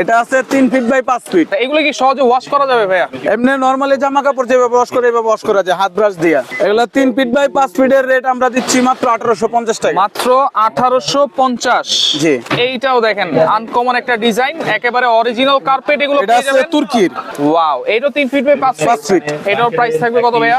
এটা আছে তিন ফিট বাই পাঁচ ফিট এগুলো কি সহজে ওয়াশ করা যাবে ভাইয়া? এমনি নর্মালি জামা কাপড় যেভাবে ওয়াশ করে এভাবে ওয়াশ করা যায় হাত ব্রাশ দিয়া। এগুলা তিন ফিট বাই পাঁচ ফিটের রেট আমরা দিচ্ছি মাত্র আঠারোশো পঞ্চাশ টাকা। মাত্র আঠারোশো পঞ্চাশ। জি। এইটাও দেখেন আনকমন একটা ডিজাইন একেবারে অরিজিনাল কার্পেট এগুলো এটা আছে তুর্কির। ওয়াও তিন ফিট বাই পাঁচ পাঁচ ফিট এটার প্রাইস থাকবে কত ভাইয়া?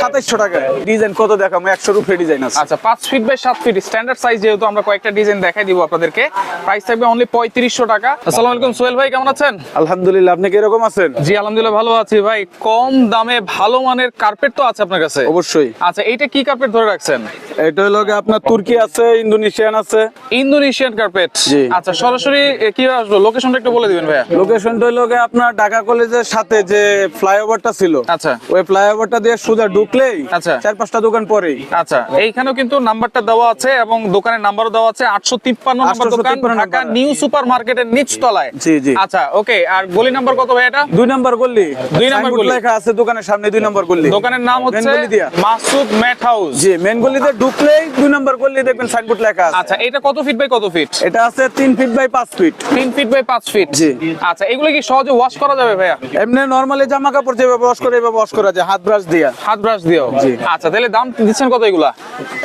সাতাইশশো টাকা। ডিজাইন কত দেখাবো? একশো রুপে ডিজাইন আছে। আচ্ছা পাঁচ ফিট বাই সাত ফিট স্ট্যান্ডার্ড সাইজ যেহেতু আমরা কয়েকটা ডিজাইন দেখাই দিব আপনাদেরকে প্রাইস থাকবে অনলি পঁয়ত্রিশশো টাকা। আসসালামু আলাইকুম সোহেল ভাই কেমন আছেন? আলহামদুলিল্লাহ আপনি কীরকম আছেন? জি আলহামদুলিল্লাহ ভালো আছি ভাই। কম দামে ভালো মানের কার্পেট তো আছে আপনার কাছে? অবশ্যই। আচ্ছা এইটা কি কার্পেট ধরে রাখছেন? এটা হলো আপনার তুর্কি আছে ইন্দোনেশিয়ান আছে। Indonesian carpet? আচ্ছা সরাসরি কি আসলো? লোকেশনটা একটু বলে দিবেন ভাইয়া। লোকেশনটা হলো আপনার ঢাকা কলেজের সাথে যে ফ্লাইওভারটা ছিল আচ্ছা। ওই ফ্লাইওভারটা দিয়ে সোজা ঢুকলেই আচ্ছা। চার পাঁচটা দোকান পরেই। আচ্ছা এইখানেও কিন্তু নাম্বারটা দেওয়া আছে এবং দোকানের নাম্বারও দেওয়া আছে আটশো তিপ্পান্ন নাম্বার দোকান ঢাকা নিউ সুপার মার্কেটের নিচ তলায় জি, জি। আচ্ছা ওকে আর গলি নাম্বার কত ভাই এটা? দুই নাম্বার গল্লি দুই নাম্বার গলি। লেখা আছে দোকানের সামনে দুই নাম্বার গল্লি দোকানের নাম হচ্ছে Main গলি দিয়া। Masud mat house. জি মেন গলিতে ঢুকলেই দুই নাম্বার গল্লি দেখবেন সাইনবোর্ড লেখা আছে। আচ্ছা এটা কত ফিট বাই কত ফিট এটা আছে তিন ফিট বাই পাঁচ ফিট তিন ফিট বাই পাঁচ ফিট জি। আচ্ছা এগুলো কি সহজে ওয়াশ করা যাবে ভাইয়া? এমনি নর্মালি জামা কাপড় যেভাবে ওয়াশ করে এভাবে ওয়াশ করা যায় হাত ব্রাশ দিয়া। হাত ব্রাশ দিও জি। আচ্ছা তাহলে দাম দিচ্ছেন কত এগুলা?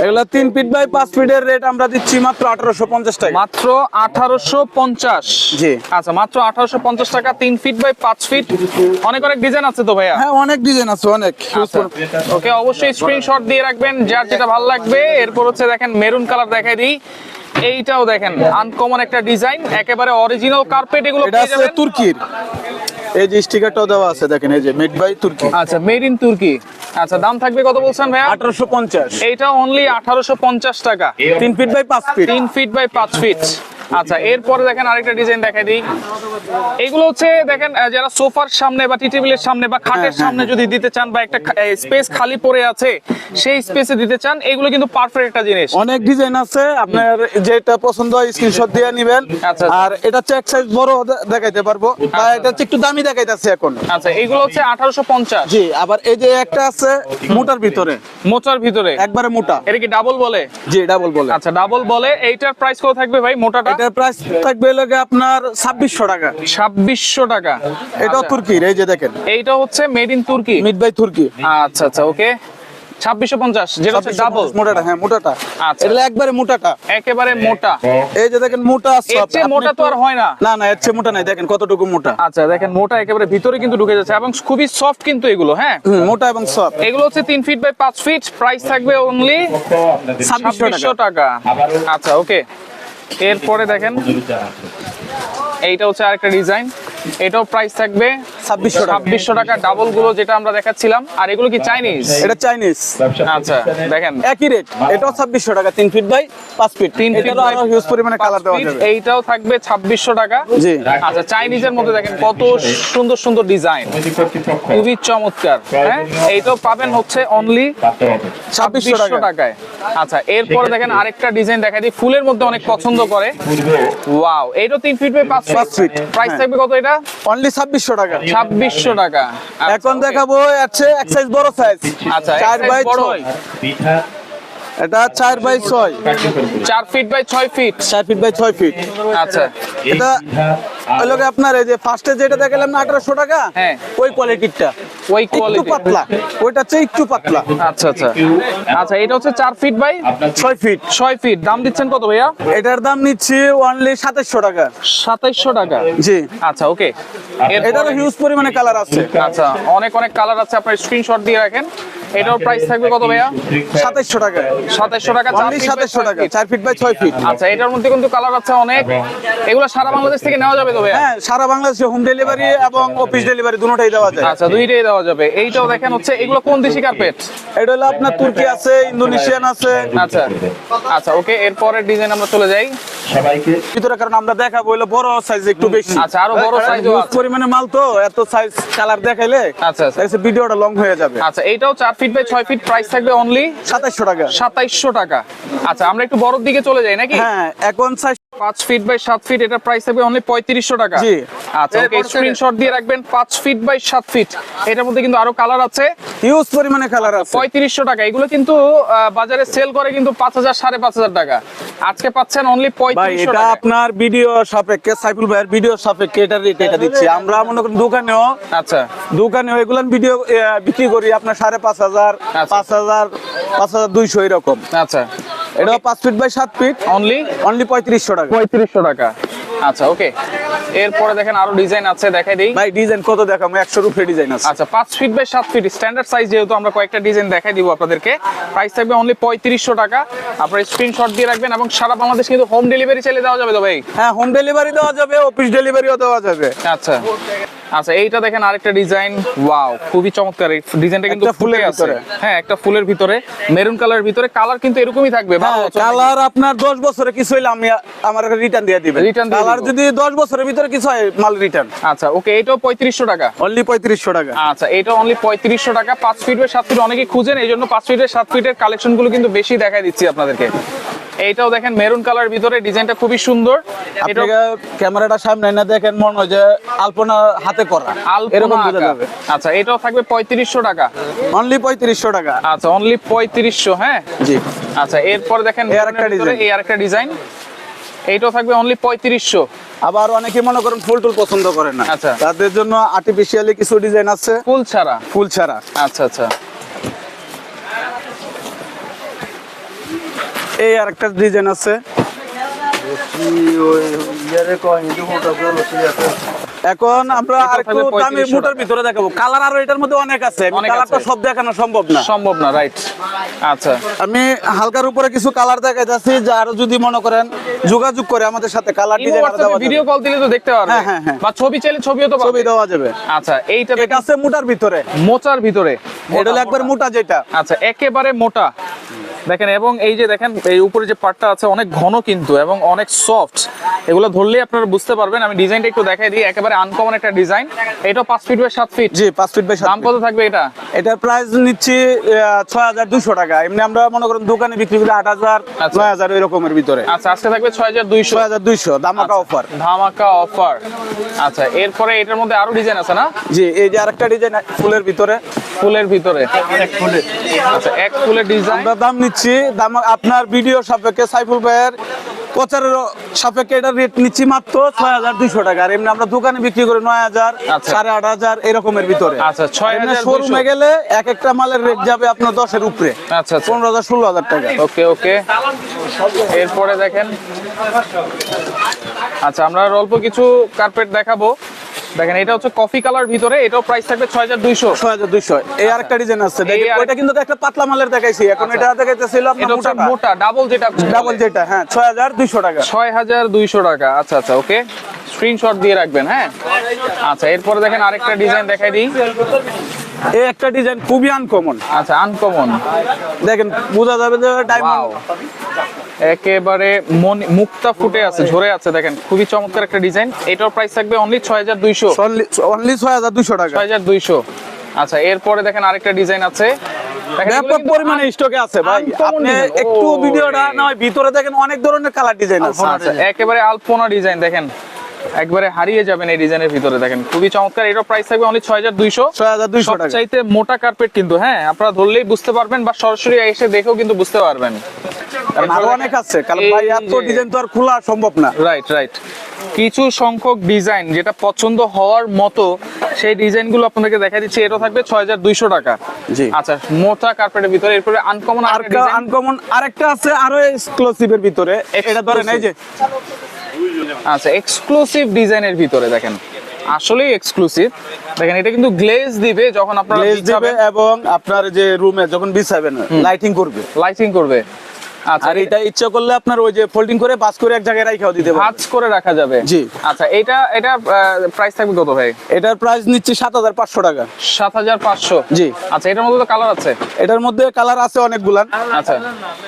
এগুলা তিন ফিট বাই পাঁচ ফিটের রেট আমরা দিচ্ছি মাত্র আঠারোশো পঞ্চাশ টাকা। মাত্র আঠারোশো পঞ্চাশ। জি। আচ্ছা মাত্র আঠারোশো পঞ্চাশ টাকা তিন ফিট বাই পাঁচ ফিট অনেক অনেক ডিজাইন আছে তো ভাইয়া? হ্যাঁ অনেক ডিজাইন আছে অনেক। আচ্ছা। ওকে অবশ্যই স্ক্রিনশট দিয়ে রাখবেন যার যেটা ভালো লাগবে। এরপর হচ্ছে দেখেন মেরুন কালার দেখাই দিই। এইটাও দেখেন আনকমন একটা ডিজাইন একেবারে অরিজিনাল কার্পেট এগুলো এটা আছে তুর্কির। এই যে স্টিকারটাও দেওয়া আছে দেখেন এই যে মেড বাই তুর্কি। আচ্ছা মেড ইন তুর্কি। আচ্ছা দাম থাকবে কত বলছেন ভাইয়া? আঠারোশো পঞ্চাশ। এইটা অনলি আঠারোশো পঞ্চাশ টাকা। তিন ফিট বাই পাঁচ ফিট তিন ফিট বাই পাঁচ ফিট আচ্ছা এরপরে দেখেন আরেকটা ডিজাইন দেখাই দিই। এগুলো হচ্ছে দেখেন যারা সোফার সামনে বা টি টেবিলের সামনে বা খাটের হ্যাঁ, সামনে যদি দিতে চান বা একটা স্পেস খালি পড়ে আছে সেই স্পেসে দিতে চান এগুলো কিন্তু পারফেক্ট একটা জিনিস। অনেক ডিজাইন আছে আপনার যেটা পছন্দ হয় স্ক্রিনশট দিয়ে নেবেন। আচ্ছা। আর এটা এক সাইজ বড় দেখাইতে পারব বা এটা একটু দামি দেখাইতেছে এখন। আচ্ছা এগুলো হচ্ছে আঠারোশো পঞ্চাশ। জি আবার এই যে একটা আছে মোটার ভিতরে। মোটার ভিতরে। একবারে মোটা। এটা কি ডাবল বলে? জি ডাবল বলে। আচ্ছা ডাবল বলে এইটার প্রাইস কত থাকবে ভাই মোটাটা? এটার প্রাইস থাকবে লাগে আপনার ছাব্বিশশো টাকা। ছাব্বিশশো টাকা। এটাও আচ্ছা, তুর্কির এই যে দেখেন। এইটা হচ্ছে মেড ইন তুর্কি? মিড বাই তুর্কি। আচ্ছা আচ্ছা ওকে ছাব্বিশশো পঞ্চাশ যেটা হচ্ছে ডাবল মোটাটা হ্যাঁ মোটাটা। আচ্ছা। এটা একবারে মোটাটা। একেবারে মোটা। এই যে দেখেন মোটা এর soft, চেয়ে আপনি মোটা তো আর হয় না। না না এর চেয়ে মোটা নাই। দেখেন কতটুকু মোটা। আচ্ছা দেখেন মোটা একেবারে ভিতরে কিন্তু ঢুকে যাচ্ছে এবং খুবই সফট কিন্তু এগুলো হ্যাঁ? মোটা এবং সফট এগুলো হচ্ছে তিন ফিট বাই পাঁচ ফিট প্রাইস থাকবে অনলি ছাব্বিশশো টাকা। আচ্ছা ওকে এরপরে দেখেন এইটা হচ্ছে আরেকটা ডিজাইন এটাও প্রাইস থাকবে ছাব্বিশশো টাকা। ছাব্বিশশো টাকা ডাবলগুলো যেটা আমরা দেখাচ্ছিলাম। আর এগুলো কি চাইনিজ এটা চাইনিজ আচ্ছা দেখেন। একই রেট এটাও ছাব্বিশশো টাকা তিন ফিট বাই পাঁচ ফিট তিন ফিট হিউজ পরিমাণে কালার দেওয়া যাবে। এইটাও থাকবে ছাব্বিশশো টাকা। জি। আচ্ছা চাইনিজের মধ্যে দেখেন কত সুন্দর সুন্দর ডিজাইন খুবই চমৎকার হ্যাঁ? এইটাও পাবেন হচ্ছে অনলি ছাব্বিশশো ছাব্বিশশো টাকা টাকায়। আচ্ছা এরপরে দেখেন আরেকটা ডিজাইন দেখা দিই। ফুলের মধ্যে অনেক পছন্দ করে। ওয়াও এইটা তিন ফিট বাই পাঁচ পাঁচ ফিট প্রাইস। থাকবে কত এটা? অনলি ছাব্বিশশো টাকা। ছাব্বিশশো টাকা। আচ্ছা, এখন দেখাবো আছে এক সাইজ বড় সাইজ আচ্ছা চার বাই ছয়। এটা চার বাই ছয়। চার ফিট বাই ছয় ফিট চার ফিট বাই ছয় ফিট আচ্ছা। এটা ওই লোকে আপনার এই যে ফার্স্টে যেটা দেখালাম না আঠারোশো টাকা? হ্যাঁ। ওই কোয়ালিটিরটা ওই কোয়ালিটি পাতলা। ওইটা হচ্ছে একটু পাতলা। আচ্ছা আচ্ছা। আচ্ছা এটা হচ্ছে চার ফিট বাই ছয় ফিট ছয় ফিট দাম দিচ্ছেন কত ভাইয়া? এটার দাম নিচ্ছি অনলি সাতাশশো টাকা। সাতাইশশো টাকা? জি। আচ্ছা ওকে এটারও হিউজ পরিমাণে কালার আছে। আচ্ছা অনেক অনেক কালার আছে। আপনার স্ক্রিনশট দিয়ে রাখেন। এটার প্রাইস থাকবে কত ভাইয়া? সাতাশশো টাকা। সাতাইশশো টাকা চার অনলি feet by সাতাশশো ছয় টাকা। feet। চার ফিট বাই ছয় ফিট আচ্ছা এটার মধ্যে কিন্তু কালার আছে অনেক। এগুলো সারা বাংলাদেশ থেকে নেওয়া যাবে হ্যাঁ সারা বাংলাদেশে হোম ডেলিভারি এবং অফিস ডেলিভারি দুটোটাই দেওয়া যায়। আচ্ছা দুইটাই দেওয়া যাবে। এইটাও দেখেন হচ্ছে এগুলো কোন দেশি কার্পেট এটা হলো আপনার তুর্কি আছে ইন্দোনেশিয়ান আছে। আচ্ছা আচ্ছা ওকে এরপরের ডিজাইন আমরা চলে যাই। ভিতরে কারণ আমরা দেখাবো হলো বড় সাইজ একটু বেশি। আচ্ছা, আরও বড় size ও পরিমাণে মাল তো এত সাইজ কালার দেখাইলে আচ্ছা আচ্ছা। ভিডিওটা লং হয়ে যাবে। আচ্ছা এইটাও চার ফিট বাই ফিট প্রাইস থাকবে অনলি টাকা। সাতাইশশো টাকা। আচ্ছা আমরা একটু বড়র দিকে চলে যাই নাকি? হ্যাঁ এখন সাইজ পাঁচ ফিট বাই সাত ফিট এটা প্রাইস থাকবে অনলি পঁয়ত্রিশশো টাকা। জি। আচ্ছা ওকে স্ক্রিনশট দিয়ে রাখবেন পাঁচ ফিট বাই সাত ফিট এটার মধ্যে কিন্তু আরও কালার আছে। হিউজ পরিমাণে কালার আছে। পঁয়ত্রিশশো টাকা। এগুলো কিন্তু বাজারে সেল করে কিন্তু পাঁচ হাজার সাড়ে পাঁচ হাজার টাকা। আজকে পাচ্ছেন অনলি পঁয়ত্রিশশো এটা আপনার ভিডিও সাপেক্ষে সাইফুল ভাইয়ের ভিডিও সাপেক্ষে এটা রেট এটা দিচ্ছি। আমরা মনে করেন দোকানেও আচ্ছা। দোকানেও এগুলো ভিডিও বিক্রি করি আপনার সাড়ে পাঁচ হাজার আচ্ছা। পাঁচ হাজার পাঁচ হাজার দুইশো এরকম। আচ্ছা। এটাও পাঁচ ফিট বাই সাত ফিট অনলি অনলি পঁয়ত্রিশশো টাকা। পঁয়ত্রিশশো টাকা। আচ্ছা ওকে এরপরে দেখেন আরও ডিজাইন আছে দেখাই দিই। ভাই ডিজাইন কত দেখাবো? একশোর উপরে ডিজাইন আছে। আচ্ছা পাঁচ ফিট বাই সাত ফিট স্ট্যান্ডার্ড সাইজ যেহেতু আমরা কয়েকটা ডিজাইন দেখাই দিব আপনাদেরকে। প্রাইস থাকবে অনলি পঁয়ত্রিশশো টাকা। আপনার স্ক্রিনশট দিয়ে রাখবেন এবং সারা বাংলাদেশ কিন্তু হোম ডেলিভারি চাইলে দেওয়া যাবে তো ভাই? হ্যাঁ হোম ডেলিভারি দেওয়া যাবে অফিস ডেলিভারিও দেওয়া যাবে। আচ্ছা। আচ্ছা এইটা দেখেন আরেকটা ডিজাইন ওয়াও খুবই চমৎকার। এই ডিজাইনটা কিন্তু ফুলে আছে। হ্যাঁ একটা ফুলের ভিতরে। মেরুন কালারের ভিতরে। কালার কিন্তু এরকমই থাকবে বারো হ্যাঁ কালার আপনার দশ বছরে কিছু হইলে আমি আমার রিটার্ন দিয়ে দিবেন। Return কালার যদি দশ বছরের ভিতরে কিছু হয় মাল রিটার্ন আচ্ছা ওকে এটাও পঁয়ত্রিশশো টাকা। অনলি পঁয়ত্রিশশো টাকা। আচ্ছা এটা অনলি পঁয়ত্রিশশো টাকা। পাঁচ ফিট বাই সাত ফিট অনেকে খুঁজেন এই জন্য পাঁচ ফিটের সাত ফিটের কালেকশনগুলো কিন্তু বেশি দেখাই দিচ্ছি আপনাদেরকে। এইটাও দেখেন মেরুন কালার ভিতরে ডিজাইনটা খুবই সুন্দর। এটা ক্যামেরাটা সামনে না দেখেন মনে হয় যে আলপনা হাতে করা। এরকম বোঝা যাবে। আচ্ছা এটাও থাকবে পঁয়ত্রিশশো টাকা। অনলি পঁয়ত্রিশশো টাকা। আচ্ছা অনলি পঁয়ত্রিশশো হ্যাঁ? জি। আচ্ছা এরপরে দেখেন। এই আরেকটা ডিজাইন এইটাও থাকবে অনলি পঁয়ত্রিশশো। আবার অনেকে মনে করেন ফুল টুল পছন্দ করে না। আচ্ছা। তাদের জন্য আর্টিফিশিয়ালি কিছু ডিজাইন আছে। ফুল ছাড়া? ফুল ছাড়া। আচ্ছা আচ্ছা। এই আরেকটা ডিজাইন আছে। এখন আমরা এটা আরেকটু দামি 3500 মোটার ভিতরে দেখাবো। কালার আরও এটার মধ্যে অনেক আছে। কালারটা সব দেখানো সম্ভব না। সম্ভব না রাইট আচ্ছা। আমি হালকার উপরে কিছু কালার দেখা যাচ্ছে যার যদি মনে করেন যোগাযোগ করে আমাদের সাথে কালার ডিজাইন হোয়াটসঅ্যাপে ভিডিও কল দিলে তো দেখতে পারবে। হ্যাঁ, হ্যাঁ, হ্যাঁ। বা ছবি চাইলে ছবিও তো ছবি দেওয়া যাবে। আচ্ছা এইটা এটা আছে মোটার ভিতরে। মোচার ভিতরে। এটা হলো একবার মোটা। যেটা। আচ্ছা একেবারে মোটা। দেখেন এবং এই যে দেখেন এই উপরে যে পার্টটা আছে অনেক ঘন কিন্তু এবং অনেক সফট এগুলো ধরলেই আপনারা বুঝতে পারবেন। আমি ডিজাইনটা একটু দেখাই দিই। একেবারে আনকমন একটা ডিজাইন এটা পাঁচ ফিট বাই সাত ফিট জি পাঁচ ফিট বাই দাম কত থাকবে এটা? এটার প্রাইস নিচ্ছি ছয় হাজার দুশো টাকা। এমনি আমরা মনে করেন দোকানে বিক্রি করি আট হাজার আচ্ছা। নয় হাজার এরকমের ভিতরে। আচ্ছা আজকে থাকবে ছয় হাজার দুইশো। হাজার দুইশো দামাকা অফার ধামাকা অফার আচ্ছা এরপরে এটার মধ্যে আরও ডিজাইন আছে না? জি এই যে আরেকটা ডিজাইন ফুলের ভিতরে। ফুলের ভিতরে। আচ্ছা এক ফুলের ডিজাইন আমরা দাম নিচ্ছি দাম আপনার ভিডিও সাপেক্ষে সাইফুল ভাইয়ের প্রচারের সাপেক্ষে এটা রেট নিচ্ছি মাত্র ছয় হাজার দুইশো টাকা। আর এমনি আমরা দোকানে বিক্রি করি নয় হাজার আচ্ছা। সাড়ে আট হাজার এরকমের ভিতরে। আচ্ছা, 6,200 শোরুমে গেলে এক একটা মালের রেট যাবে আপনার দশের উপরে। আচ্ছা আচ্ছা। পনেরো হাজার ষোলো হাজার টাকা। ওকে ওকে। এরপরে দেখেন। আচ্ছা আমরা অল্প কিছু কার্পেট দেখাবো। দেখেন এটা হচ্ছে কফি কালার ভিতরে এটাও প্রাইস থাকবে ছয় হাজার দুইশো। ছয় হাজার দুইশো। এই আরেকটা ডিজাইন আছে। দেখেন ওইটা কিন্তু একটা পাতলা মালের দেখাইছি। এখন এটা দেখাইতেছিল আপনার এটা হচ্ছে মোটাটা। মোটা ডাবল যেটা ডাবল যেটা হ্যাঁ ছয় হাজার দুইশো টাকা। ছয় হাজার দুইশো টাকা। আচ্ছা আচ্ছা ওকে স্ক্রিনশট দিয়ে রাখবেন হ্যাঁ? আচ্ছা এরপরে দেখেন আরেকটা ডিজাইন দেখাই দিই। এই একটা ডিজাইন খুবই আনকমন আচ্ছা আনকমন দেখেন বোঝা যাবে যে ডায়মন্ড একেবারে মন- মুক্তা ফুটে আছে ঝরে আছে দেখেন। খুবই চমৎকার একটা ডিজাইন। এটার প্রাইস থাকবে অনলি ছয় হাজার দুইশো। অনলি ছয় হাজার দুইশো টাকা। ছয় হাজার দুইশো। আচ্ছা এরপরে দেখেন আরেকটা ডিজাইন আছে। দেখেন এগুলো ব্যাপক পরিমাণে স্টকে আছে ভাই। আপনি একটু ও, ভিডিওটা নয় ভিতরে দেখেন অনেক ধরনের কালার ডিজাইন আছে। আচ্ছা একেবারে আলপনা ডিজাইন দেখেন। একবারে হারিয়ে যাবেন এই ডিজাইনের ভিতরে দেখেন খুবই চমৎকার। এটার প্রাইস থাকবে অনলি ছয় হাজার দুইশো। ছয় হাজার দুইশো টাকা। সবচাইতে মোটা কার্পেট কিন্তু হ্যাঁ আপনারা ধরলেই বুঝতে পারবেন বা সরাসরি এসে দেখেও কিন্তু বুঝতে পারবেন। আরও অনেক আছে কারণ ভাই এত ডিজাইন তো আর খোলা সম্ভব না। রাইট রাইট কিছু সংখ্যক ডিজাইন যেটা পছন্দ হওয়ার মতো সেই ডিজাইনগুলো আপনাদেরকে দেখা দিচ্ছি। এটা থাকবে ছয় হাজার দুইশো টাকা। জি। আচ্ছা মোটা কার্পেটের ভিতরে এরপরে আনকমন আর আনকমন আরেকটা আছে আরও এক্সক্লুসিভের ভিতরে। এটা ধরেন এই যে আচ্ছা এক্সক্লুসিভ ডিজাইনের ভিতরে দেখেন। আসলেই এক্সক্লুসিভ দেখেন এটা কিন্তু গ্লেজ দিবে যখন আপনারা গ্লেজ দিবে এবং আপনার যে রুমে যখন বিছাবেন লাইটিং করবে। লাইটিং করবে। আচ্ছা আর এটা ইচ্ছা করলে আপনার ওই যে ফোল্ডিং করে বাস করে এক জায়গায় রাখাও দিতে পারবেন। ভাঁজ করে রাখা যাবে। জি। আচ্ছা এটা এটা প্রাইস থাকবে কত ভাই? এটার প্রাইস নিচ্ছি সাত হাজার পাঁচশো টাকা। সাত হাজার পাঁচশো? জি। আচ্ছা এটার মধ্যে তো কালার আছে? এটার মধ্যে কালার আছে অনেকগুলান। আচ্ছা।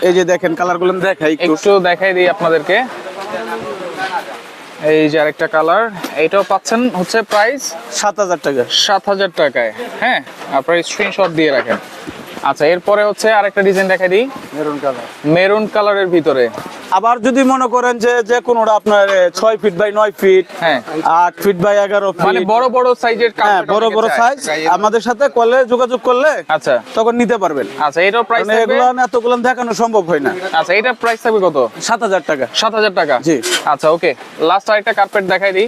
এই যে দেখেন কালারগুলো দেখাই একটু। একটু দেখাই দিই আপনাদেরকে। এই যে আরেকটা কালার এইটাও পাচ্ছেন হচ্ছে প্রাইস সাত হাজার টাকা। সাত হাজার টাকায়। হ্যাঁ আপনার স্ক্রিনশট দিয়ে রাখেন। আচ্ছা এরপরে হচ্ছে আরেকটা ডিজাইন দেখাই দিই। মেরুন কালার মেরুন কালারের ভিতরে। আবার যদি মনে করেন যে যে কোনোটা আপনার ছয় ফিট বাই নয় ফিট হ্যাঁ। আট ফিট বাই এগারো মানে ফিট বড় বড় সাইজের হ্যাঁ বড় বড় সাইজ আমাদের সাথে করলে যোগাযোগ করলে আচ্ছা। তখন নিতে পারবেন। আচ্ছা এটার প্রাইস এগুলো এতগুলো দেখানো সম্ভব হয় না। আচ্ছা এটার প্রাইস থাকবে কত? সাত হাজার টাকা। সাত হাজার টাকা? জি। আচ্ছা ওকে লাস্ট আরেকটা কার্পেট দেখাই দিই।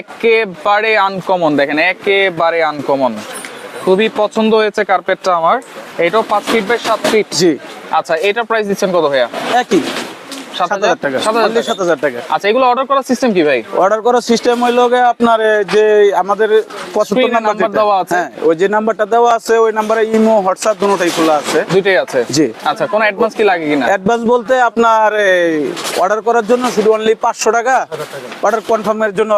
একেবারে আনকমন দেখেন একেবারে আনকমন খুবই পছন্দ হয়েছে কার্পেটটা আমার। এটাও পাঁচ ফিট বাই সাত ফিট জি। আচ্ছা এটার প্রাইস দিচ্ছেন কত ভাইয়া? একই। টাকা। টাকা। আচ্ছা এগুলো অর্ডার করার সিস্টেম কি ভাই? অর্ডার করার সিস্টেম হইল আপনার যে আমাদের পঁচাত্তর নাম্বার দেওয়া আছে। হ্যাঁ ওই যে নাম্বারটা দেওয়া আছে ওই নাম্বারে ইমো হোয়াটসঅ্যাপ দুটোটাই খোলা আছে। দুইটাই আছে? জি। আচ্ছা কোনো অ্যাডভান্স কি লাগে কিনা? অ্যাডভান্স বলতে আপনার অর্ডার করার জন্য শুধু অনলি পাঁচশো টাকা। অর্ডার কনফার্মের জন্য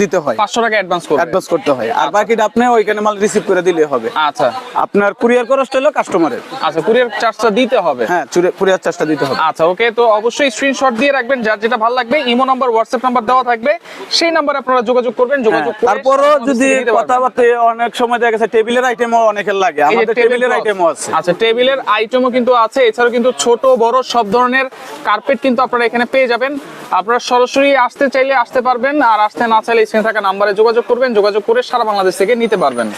দিতে হয়। পাঁচশো টাকা অ্যাডভান্স করবে। অ্যাডভান্স করতে হয়। আর বাকিটা আপনি ওইখানে মাল রিসিভ করে দিলে হবে। আচ্ছা। আপনার কুরিয়ার খরচটা হলো কাস্টমারের আচ্ছা কুরিয়ার চার্জটা দিতে হবে। হ্যাঁ কুরিয়ার চার্জটা দিতে হবে। আচ্ছা ওকে তো অবশ্যই স্ক্রিনশট দিয়ে রাখবেন। যার যেটা ভালো লাগবে ইমো নাম্বার হোয়াটসঅ্যাপ নাম্বার দেওয়া থাকবে। সেই নাম্বারে আপনারা যোগাযোগ করবেন যোগাযোগ করে তারপরও যদি। কথাবার্তা অনেক সময় দেখা গেছে টেবিলের আইটেমও অনেকের লাগে। আমাদের টেবিলের। আইটেমও আছে। আচ্ছা টেবিলের আইটেমও কিন্তু আছে। এছাড়াও কিন্তু ছোট বড় সব ধরনের কার্পেট কিন্তু আপনারা এখানে পেয়ে যাবেন। আপনারা সরাসরি আসতে চাইলে আসতে পারবেন আর আসতে না চাইলে স্ক্রিনে থাকা নাম্বারে যোগাযোগ করবেন যোগাযোগ করে সারা বাংলাদেশ থেকে নিতে পারবেন।